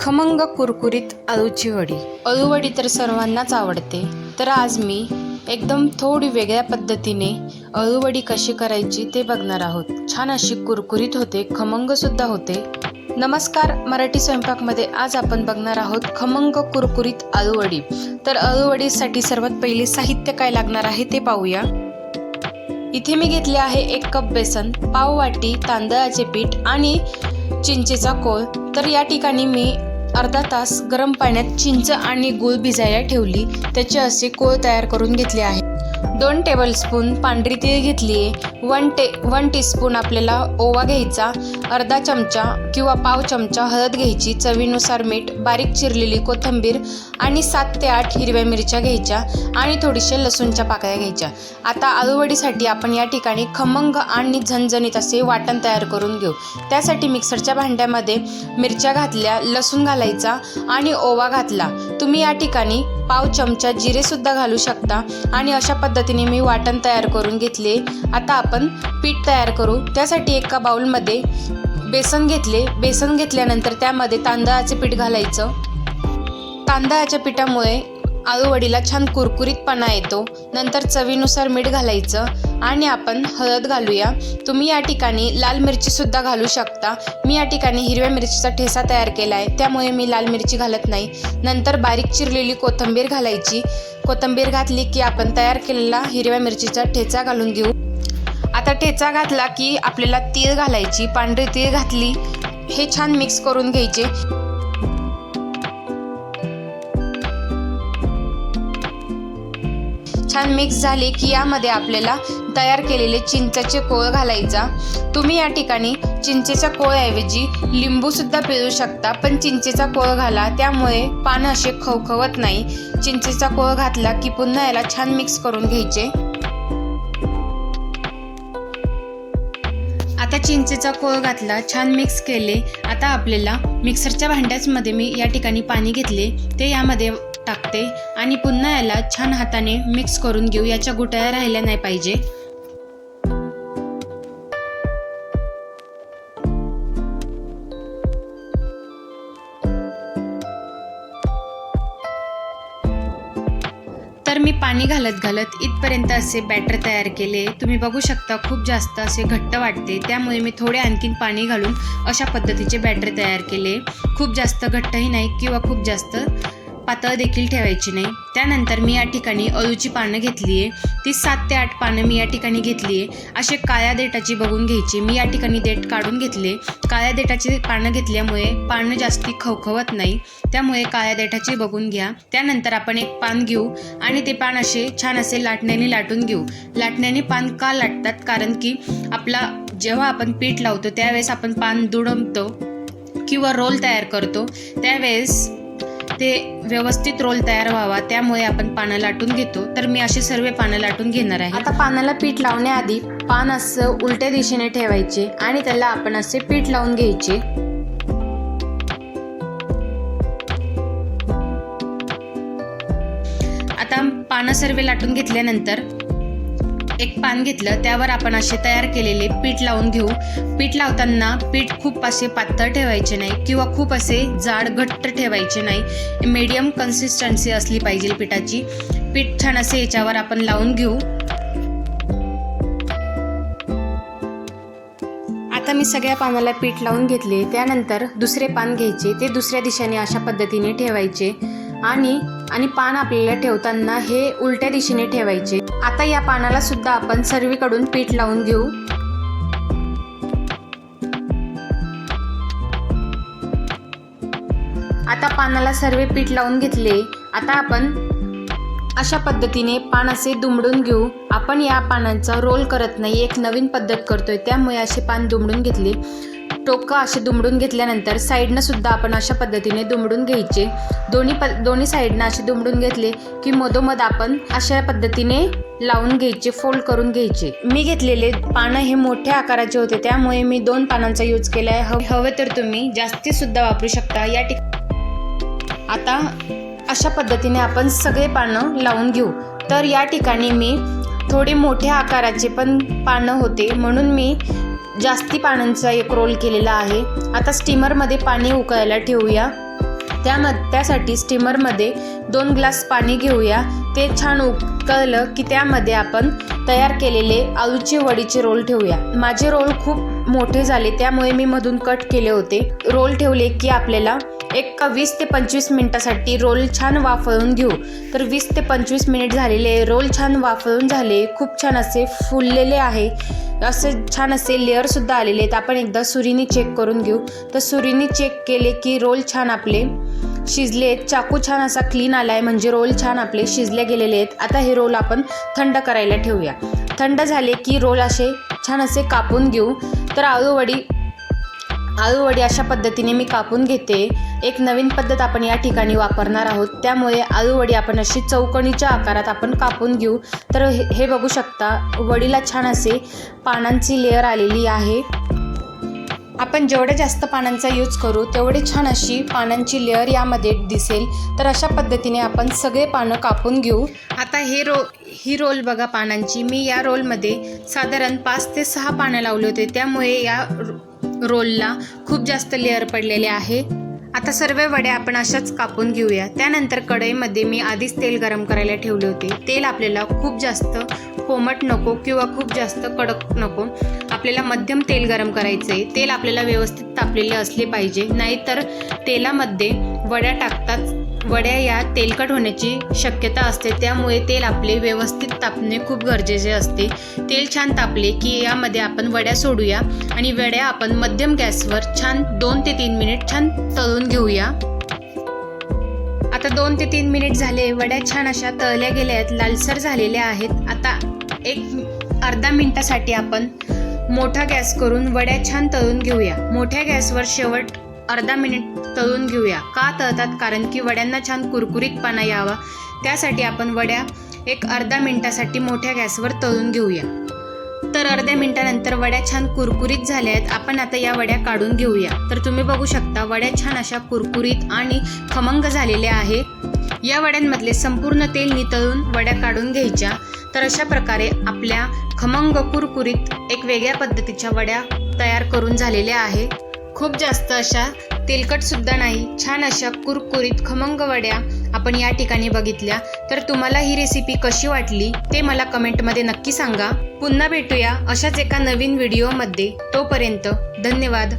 खमंग कुरकुरीत अळूची वडी. अळूवडी तर सर्वांनाच आवडते. तर आज मी एकदम थोडी वेगळ्या पद्धतीने अळूवडी कशी करायची ते बघणार आहोत. छान अशी कुरकुरीत होते खमंगसुद्धा होते. नमस्कार मराठी स्वयंपाकमध्ये आज आपण बघणार आहोत खमंग कुरकुरीत आळूवडी तर अळूवडीसाठी सर्वात पहिले साहित्य काय लागणार आहे ते पाहूया. इथे मी घेतले आहे एक कप बेसन पाव वाटी तांदळाचे पीठ आणि चिंचेचा कोळ. तर या ठिकाणी मी अर्धा तास गरम पाण्यात चिंच आणि गूळ भिजायला ठेवली. त्याचे असे कोळ तयार करून घेतले आहे. दोन टेबलस्पून पांढरी तीळ घेतली आहे वन टे वन टीस्पून आपल्याला ओवा घ्यायचा अर्धा चमचा किंवा पाव चमचा हळद घ्यायची चवीनुसार मीठ बारीक चिरलेली कोथिंबीर आणि सात ते आठ हिरव्या मिरच्या घ्यायच्या आणि थोडीशा लसूणच्या पाकळ्या घ्यायच्या. आता आळूवडीसाठी आपण या ठिकाणी खमंग आणि झणझणीत असे वाटण तयार करून घेऊ. त्यासाठी मिक्सरच्या भांड्यामध्ये मिरच्या घातल्या लसूण घालायचा आणि ओवा घातला. तुम्ही या ठिकाणी पाव चमचा जिरेसुद्धा घालू शकता. आणि अशा पद्धतीने मी वाटण तयार करून घेतले. आता आपण पीठ तयार करू. त्यासाठी एका बाउलमध्ये बेसन घेतले. बेसन घेतल्यानंतर त्यामध्ये तांदळाचे पीठ घालायचं. तांदळाच्या पिठामुळे आळूवडीला छान कुरकुरीतपणा येतो. नंतर चवीनुसार मीठ घालायचं आणि आपण हळद घालूया. तुम्ही या ठिकाणी लाल मिरचीसुद्धा घालू शकता. मी या ठिकाणी हिरव्या मिरचीचा ठेसा तयार केला आहे त्यामुळे मी लाल मिरची घालत नाही. नंतर बारीक चिरलेली कोथिंबीर घालायची. कोथिंबीर घातली की आपण तयार केलेला हिरव्या मिरचीचा ठेचा घालून घेऊ. आता ठेचा घातला की आपल्याला तीळ घालायची. पांढरी तीळ घातली. हे छान मिक्स करून घ्यायचे. छान मिक्स झाले की यामध्ये आपल्याला तयार केलेले चिंचाचे कोळ घालायचा. तुम्ही या ठिकाणी चिंचेच्या कोळऐवजी लिंबूसुद्धा पिळू शकता पण चिंचेचा कोळ घाला. त्यामुळे पानं असे खवखवत नाही. चिंचेचा कोळ घातला की पुन्हा याला छान मिक्स करून घ्यायचे. आता चिंचेचा कोळ घातला छान मिक्स केले. आता आपल्याला मिक्सरच्या भांड्याचमध्ये मी या ठिकाणी पाणी घेतले. ते यामध्ये टाकते आणि पुन्हा याला छान हाताने मिक्स करून घेऊ. याच्या गुटाया राहिल्या नाही पाहिजे. तर मी पाणी घालत घालत इथपर्यंत असे बॅटर तयार केले. तुम्ही बघू शकता खूप जास्त असे घट्ट वाटते. त्यामुळे मी थोडे आणखीन पाणी घालून अशा पद्धतीचे बॅटर तयार केले. खूप जास्त घट्टही नाही किंवा खूप जास्त पातळ देखील ठेवायची नाही. त्यानंतर मी या ठिकाणी अळूची पानं घेतली आहे ती सात ते आठ पानं मी या ठिकाणी घेतली आहे असे काळ्या देठाची बघून घ्यायची. मी या ठिकाणी देठ काढून घेतले. काळ्या देठाची पानं घेतल्यामुळे पानं जास्ती खवखवत नाही. त्यामुळे काळ्या देठाची बघून घ्या. त्यानंतर आपण एक पान घेऊ आणि ते पान असे छान असे लाटण्याने लाटून घेऊ. लाटण्याने पान का लाटतात? कारण की आपला जेव्हा आपण पीठ लावतो त्यावेळेस आपण पान दुडमतो किंवा रोल तयार करतो. त्यावेळेस ते व्यवस्थित रोल तयार व्हावा त्यामुळे आपण पानं लाटून घेतो. तर मी असे सर्व पानं लाटून घेणार आहे. आता पानाला पीठ लावण्याआधी पान असं उलट्या दिशेने ठेवायचे आणि त्याला आपण असे पीठ लावून घ्यायचे. आता पानं सर्व लाटून घेतल्यानंतर एक पान घेतलं त्यावर आपण असे तयार केलेले पीठ लावून घेऊ. पीठ लावताना पीठ खूप असे पातळ ठेवायचे नाही किंवा खूप असे जाड घट्ट ठेवायचे नाही. मीडियम कन्सिस्टन्सी असली पाहिजे पिठाची. पीठ छान असे याच्यावर आपण लावून घेऊ. आता मी सगळ्या पानाला पीठ लावून घेतले. त्यानंतर दुसरे पान घ्यायचे. ते दुसऱ्या दिशेने अशा पद्धतीने ठेवायचे. आणि आणि पान आपल्याला ठेवताना हे उलट्या दिशेने ठेवायचे. आता या पानाला सुद्धा आपण सर्वीकडून पीठ लावून घेऊ. आता पानाला सर्व पीठ लावून घेतले. आता आपण अशा पद्धतीने पान असे दुमडून घेऊ. आपण या पानांचा रोल करत नाही. एक नवीन पद्धत करतोय. त्यामुळे असे पान दुमडून घेतले. टोकं असे दुमडून घेतल्यानंतर साईडनं सुद्धा आपण अशा पद्धतीने दुमडून घ्यायचे. दोन्ही प दोन्ही साईडनं असे दुमडून घेतले की मधोमध आपण अशा पद्धतीने लावून घ्यायचे फोल्ड करून घ्यायचे. मी घेतलेले पानं हे मोठ्या आकाराचे होते त्यामुळे मी दोन पानांचा यूज केला आहे हवे हवे तर तुम्ही जास्ती सुद्धा वापरू शकता. या ठिक आता अशा पद्धतीने आपण सगळे पानं लावून घेऊ. तर या ठिकाणी मी थोडे मोठ्या आकाराचे पण पानं होते म्हणून मी जास्ती पानांचा एक रोल केलेला आहे. आता स्टीमरमध्ये पाणी उकळायला ठेवूया. त्याम त्यासाठी स्टीमरमध्ये दोन ग्लास पाणी घेऊया. ते छान उकळलं की त्यामध्ये आपण तयार केलेले आळूचे वडीचे रोल ठेवूया. माझे रोल खूप मोठे झाले त्यामुळे मी मधून कट केले होते. रोल ठेवले की आपल्याला एक का वीस ते पंचवीस मिनटासाठी रोल छान वाफळून घेऊ. तर वीस ते पंचवीस मिनिट झालेले रोल छान वाफळून झाले. खूप छान असे फुललेले आहे. असे छान असे लेअरसुद्धा आलेले आहेत. आपण एकदा सुरीने चेक करून घेऊ. तर सुरीने चेक केले की रोल छान आपले शिजले आहेत. चाकू छान असा क्लीन आला आहे म्हणजे रोल छान आपले शिजले गेलेले आहेत. आता हे रोल आपण थंड करायला ठेवूया. थंड झाले की रोल असे छान असे कापून घेऊ. तर आळूवडी आळूवडी अशा पद्धतीने मी कापून घेते. एक नवीन पद्धत आपण या ठिकाणी वापरणार आहोत. त्यामुळे आळूवडी आपण अशी चौकणीच्या आकारात आपण कापून घेऊ. तर हे हे बघू शकता वडीला छान असे पानांची लेअर आलेली आहे. आपण जेवढ्या जास्त पानांचा यूज करू तेवढे छान अशी पानांची लेअर यामध्ये दिसेल. तर अशा पद्धतीने आपण सगळे पानं कापून घेऊ. आता हे रो ही रोल बघा पानांची. मी या रोलमध्ये साधारण पाच ते सहा पानं लावले होते. त्यामुळे या रो- रोलला खूप जास्त लेअर पडलेले आहे. आता सर्व वड्या आपण अशाच कापून घेऊया. त्यानंतर कढईमध्ये मी आधीच तेल गरम करायला ठेवले होते. तेल आपल्याला खूप जास्त कोमट नको किंवा खूप जास्त कडक नको. आपल्याला मध्यम तेल गरम करायचं आहे तेल आपल्याला व्यवस्थित तापलेले असले पाहिजे. नाहीतर तेलामध्ये वड्या टाकतात. वड्या या तेलकट होण्याची शक्यता असते. त्यामुळे तेल आपले व्यवस्थित तापणे खूप गरजेचे असते. तेल छान तापले की यामध्ये आपण वड्या सोडूया आणि वड्या आपण मध्यम गॅसवर छान दोन ते तीन मिनिट छान तळून घेऊया. आता दोन ते तीन मिनिट झाले. वड्या छान अशा तळल्या गेल्या आहेत. लालसर झालेल्या आहेत. आता एक अर्धा मिनिटासाठी आपण मोठा गॅस करून वड्या छान तळून घेऊया. मोठ्या गॅसवर शेवट अर्धा मिनिट तळून घेऊया. का तळतात? कारण की वड्यांना छान कुरकुरीतपणा यावा. त्यासाठी आपण वड्या एक अर्धा मिनिटासाठी मोठ्या गॅसवर तळून घेऊया. तर अर्ध्या मिनिटानंतर वड्या छान कुरकुरीत झाल्या आहेत आपण आता या वड्या काढून घेऊया. तर तुम्ही बघू शकता वड्या छान अशा कुरकुरीत आणि खमंग झालेल्या आहे या वड्यांमधले संपूर्ण तेल नितळून वड्या काढून घ्यायच्या. तर अशा प्रकारे आपल्या खमंग कुरकुरीत एक वेगळ्या पद्धतीच्या वड्या तयार करून झालेल्या आहे खूप जास्त अशा तेलकट सुद्धा नाही छान अशा कुरकुरीत खमंग वड्या आपण या ठिकाणी बघितल्या. तर तुम्हाला ही रेसिपी कशी वाटली ते मला कमेंटमध्ये नक्की सांगा. पुन्हा भेटूया अशाच एका नवीन व्हिडिओमध्ये तोपर्यंत धन्यवाद.